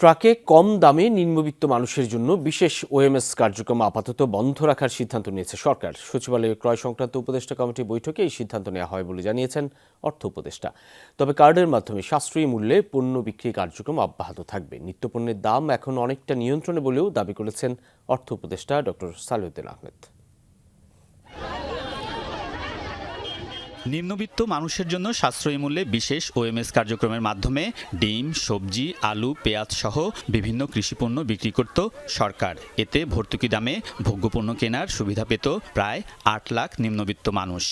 ট্রাকে কম দামে নিম্নবিত্ত মানুষের জন্য বিশেষ ওএমএস কার্যক্রম আপাতত বন্ধ রাখার সিদ্ধান্ত নিয়েছে সরকার। সচিবালয়ে ক্রয় সংক্রান্ত উপদেষ্টা কমিটি বৈঠকে এই সিদ্ধান্ত নেওয়া হয় বলে জানিয়েছেন অর্থ উপদেষ্টা। তবে কার্ডের মাধ্যমে সাশ্রয়ী মূল্যে পণ্য বিক্রি কার্যক্রম অব্যাহত থাকবে। নিত্যপণ্যের দাম এখন অনেকটা নিয়ন্ত্রণে বলেও দাবি করেছেন অর্থ উপদেষ্টা ডক্টর সালেউদ্দিন আহমেদ। নিম্নবিত্ত মানুষের জন্য সাশ্রয়ী মূল্যে বিশেষ ওএমএস কার্যক্রমের মাধ্যমে ডিম, সবজি, আলু, পেঁয়াজ সহ বিভিন্ন কৃষিপণ্য বিক্রি করত সরকার। এতে ভর্তুকি দামে ভোগ্যপণ্য কেনার সুবিধা পেত প্রায় আট লাখ নিম্নবিত্ত মানুষ।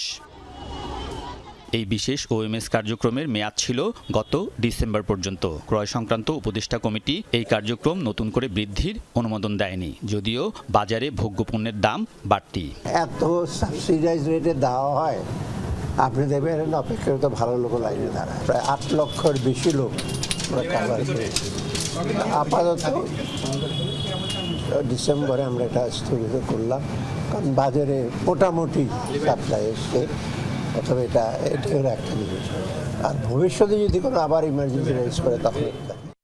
এই বিশেষ ওএমএস কার্যক্রমের মেয়াদ ছিল গত ডিসেম্বর পর্যন্ত। ক্রয় সংক্রান্ত উপদেষ্টা কমিটি এই কার্যক্রম নতুন করে বৃদ্ধির অনুমোদন দেয়নি, যদিও বাজারে ভোগ্যপণ্যের দাম বাড়তি। এত সাবসিডাইজ রেটে দেওয়া হয় আপনি দেখবেন অপেক্ষাকৃত ভালো লোক লাইনে দাঁড়ায়। প্রায় আট লক্ষর বেশি লোক আমরা আপাতত ডিসেম্বরে আমরা এটা স্থগিত করলাম। কারণ বাজারে মোটামুটি সাপ্লাই এসছে, অথবা এটা এটা একটা জিনিস আর ভবিষ্যতে যদি কোনো আবার ইমার্জেন্সি রেজ করে তখন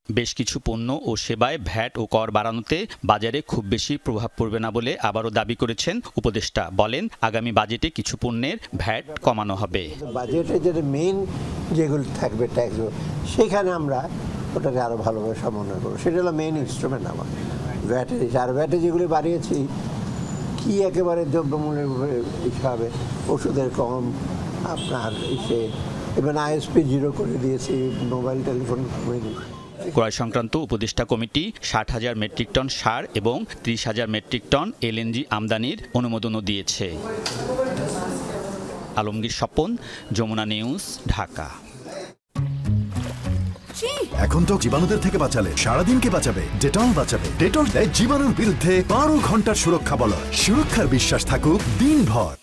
বেশ কিছু পণ্য ও সেবায় ভ্যাট ও কর বাড়ানোতে বাজারে খুব বেশি প্রভাব পড়বে না বলে আবারও দাবি করেছেন উপদেষ্টা। বলেন, আগামী বাজেটে কিছু পণ্যের ভ্যাট কমানো হবে। বাজেটে যেটা মেইন যেগুলো থাকবে ট্যাক্স সেখানে আমরা ওটাকে আরও ভালোভাবে সমন্বয় করব। সেটা হলো মেইন ইনস্ট্রুমেন্ট আমার। ভ্যাটের আর ভ্যাটে যেগুলি বাড়িয়েছি, কি একেবারে দ্রব্যমূল্যের উপরে হিসাবে ওষুধের কম, আপনার সে এবং আইএসপি জিরো করে দিয়েছি মোবাইল টেলিফোন কমে দিয়েছি। ক্রয় সংক্রান্ত উপদেষ্টা কমিটি ষাট হাজার মেট্রিক টন সার এবং ত্রিশ হাজার মেট্রিক টন এলএনজি আমদানির অনুমোদনও দিয়েছে। আলমগীর স্বপন যমুনা নিউজ ঢাকা। এখন তো জীবাণুদের থেকে বাঁচালে সারাদিনকে বাঁচাবে? ডেটল বাঁচাবে। ডেটল দেয় জীবাণুর বিরুদ্ধে বারো ঘণ্টার সুরক্ষা বলয়। সুরক্ষার বিশ্বাস থাকুক দিনভর।